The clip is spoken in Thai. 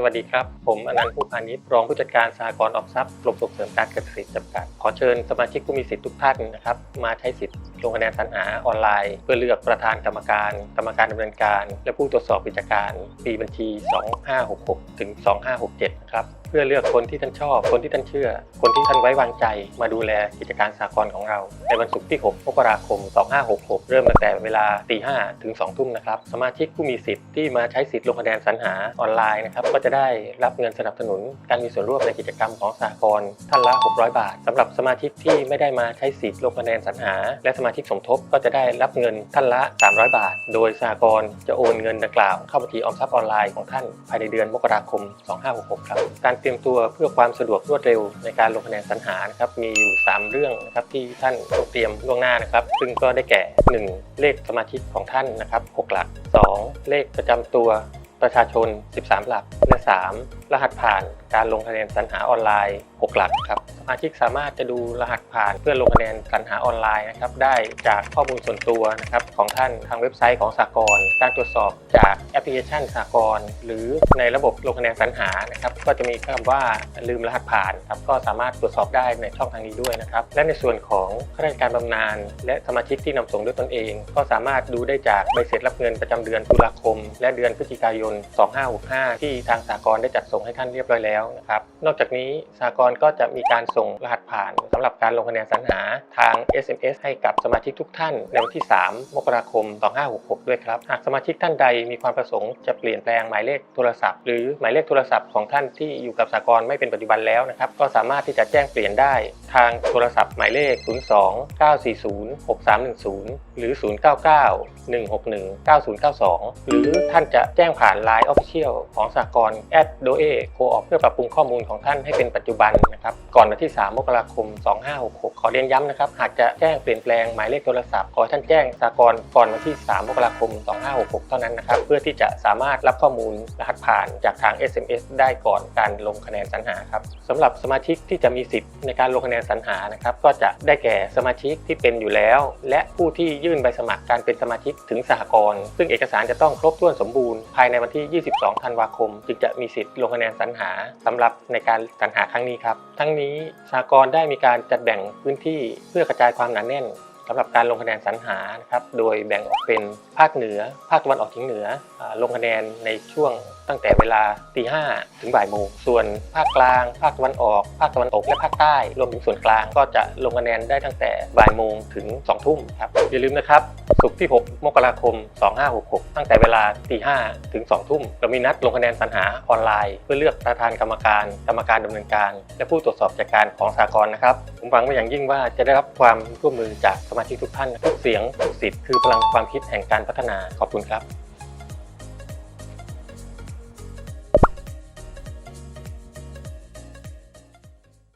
สวัสดีครับ ผมอนันต์ผู้พานิชรองผู้จัดการสหกรณ์ออมทรัพย์กรมส่งเสริมการเกษตรจำกัด ขอเชิญสมาชิกผู้มีสิทธิ์ทุกท่านนะครับ มาใช้สิทธิ์ลงคะแนนสรรหาออนไลน์ เพื่อเลือกประธานกรรมการ กรรมการดำเนินการ และผู้ตรวจสอบกิจการ ปีบัญชี 2566 ถึง 2567 นะครับเพื่อเลือกคนที่ท่านชอบ คนที่ท่านเชื่อ คนที่ท่านไว้วางใจ มาดูแลกิจการสหกรณ์ของเรา ในวันศุกร์ที่ 6 มกราคม 2566 เริ่มตั้งแต่เวลาตี5ถึง2ทุ่มนะครับ สมาชิกผู้มีสิทธิ์ที่มาใช้สิทธิ์ลงคะแนนสรรหาออนไลน์นะครับ ก็จะได้รับเงินสนับสนุน การมีส่วนร่วมในกิจกรรมของสหกรณ์ท่านละ 600 บาทสำหรับสมาชิกที่ไม่ได้มาใช้สิทธิ์ลงคะแนนสรรหา และสมาชิกสมทบก็จะได้รับเงินท่านละ 300 บาท โดยสหกรณ์จะโอนเงินดังกล่าว เข้าบัญชีออมทรัพย์ออนไลน์ของท่านภายในเดือนมกราคม 2566 ครับการเตรียมตัวเพื่อความสะดวกรวดเร็วในการลงคะแนนสรรหานะครับมีอยู่ 3 เรื่องนะครับที่ท่านต้องเตรียมล่วงหน้านะครับ ซึ่งก็ได้แก่ 1. เลขสมาชิกของท่านนะครับ 6 หลัก 2. เลขประจำตัวประชาชน 13 หลัก และ 3. รหัสผ่านการลงคะแนนสรรหาออนไลน์ 6 หลักครับสมาชิกสามารถจะดูรหัสผ่านเพื่อลงคะแนนสรรหาออนไลน์นะครับได้จากข้อมูลส่วนตัวนะครับของท่านทางเว็บไซต์ของสากลการตรวจสอบจากแอปพลิเคชันสากลหรือในระบบลงคะแนนสรรหานะครับก็จะมีคำว่าลืมรหัสผ่านครับก็สามารถตรวจสอบได้ในช่องทางนี้ด้วยนะครับและในส่วนของข้าราชการบำนาญและสมาชิกที่นำส่งด้วยตนเอง ก็สามารถดูได้จากใบเสร็จรับเงินประจำเดือนตุลาคม และเดือนพฤศจิกายน 2565 ที่ทางสากลได้จัดส่งให้ท่านเรียบร้อยแล้วนะครับ นอกจากนี้สากลก็จะมีการส่งรหัส ผ่านสำหรับการลงคะแนนสรรหาทาง SMS ให้กับสมาชิกทุกท่าน ในวันที่ 3 มกราคม 2566 ด้วยครับ หากสมาชิกท่านใดมีความประสงค์จะเปลี่ยนแปลงหมายเลขโทรศัพท์ หรือหมายเลขโทรศัพท์ของท่านที่อยู่กับสากลไม่เป็นปัจจุบันแล้วนะครับ ก็สามารถที่จะแจ้งเปลี่ยนได้ทางโทรศัพท์หมายเลข 02 940 6310 หรือ 099 161 9092 หรือท่านจะแจ้งผ่าน Line Official ของสากล d o e co op เพื่อปรับปรุงข้อมูลของท่านให้เป็นปัจจุบันนะครับ ก่อนวันที่ 3 มกราคม 2566 ขอเรียนย้ำนะครับ หากจะแจ้งเปลี่ยนแปลงหมายเลขโทรศัพท์ ขอท่านแจ้งสากลก่อนวันที่ 3 มกราคม 2566 เท่านั้นนะครับ เพื่อที่จะสามารถรับข้อมูลรหัสผ่านจากทาง SMS ได้ก่อนการลงคะแนนสรรหาครับสำหรับสมาชิกที่จะมีสิทธิ์ในการลงคะแนนสรรหานะครับ ก็จะได้แก่สมาชิกที่เป็นอยู่แล้ว และผู้ที่ยื่นใบสมัครการเป็นสมาชิกถึงสหกรณ์ซึ่งเอกสารจะต้องครบถ้วนสมบูรณ์ภายในวันที่ 22 ธันวาคม จึงจะมีสิทธิ์ลงคะแนนสรรหาสำหรับในการสรรหาครั้งนี้ครับ ทั้งนี้สหกรณได้มีการจัดแบ่งพื้นที่เพื่อกระจายความหนาแน่นสำหรับการลงคะแนนสรรหานะครับ โดยแบ่งออกเป็นภาคเหนือ ภาคตะวันออกเฉียงเหนือลงคะแนนในช่วง ตั้งแต่เวลาตีห้าถึงบ่ายโมง ส่วนภาคกลาง ภาคตะวันออก ภาคตะวันตก และภาคใต้ รวมถึงส่วนกลางก็จะลงคะแนนได้ตั้งแต่บ่ายโมงถึง2ทุ่มครับ อย่าลืมนะครับ ศุกร์ที่ 6 มกราคม 2566 ตั้งแต่เวลาตี5ถึง2ทุ่ม เรามีนัดลงคะแนนสรรหาออนไลน์ เพื่อเลือกประธานกรรมการ กรรมการดำเนินการ และผู้ตรวจสอบจัดการของสากลนะครับ ผมหวังเป็นอย่างยิ่งว่าจะได้รับความร่วมมือจากสมาชิกทุกท่านทุกเสียงทุกสิทธิ์คือพลังความคิดแห่งการพัฒนา ขอบคุณครับ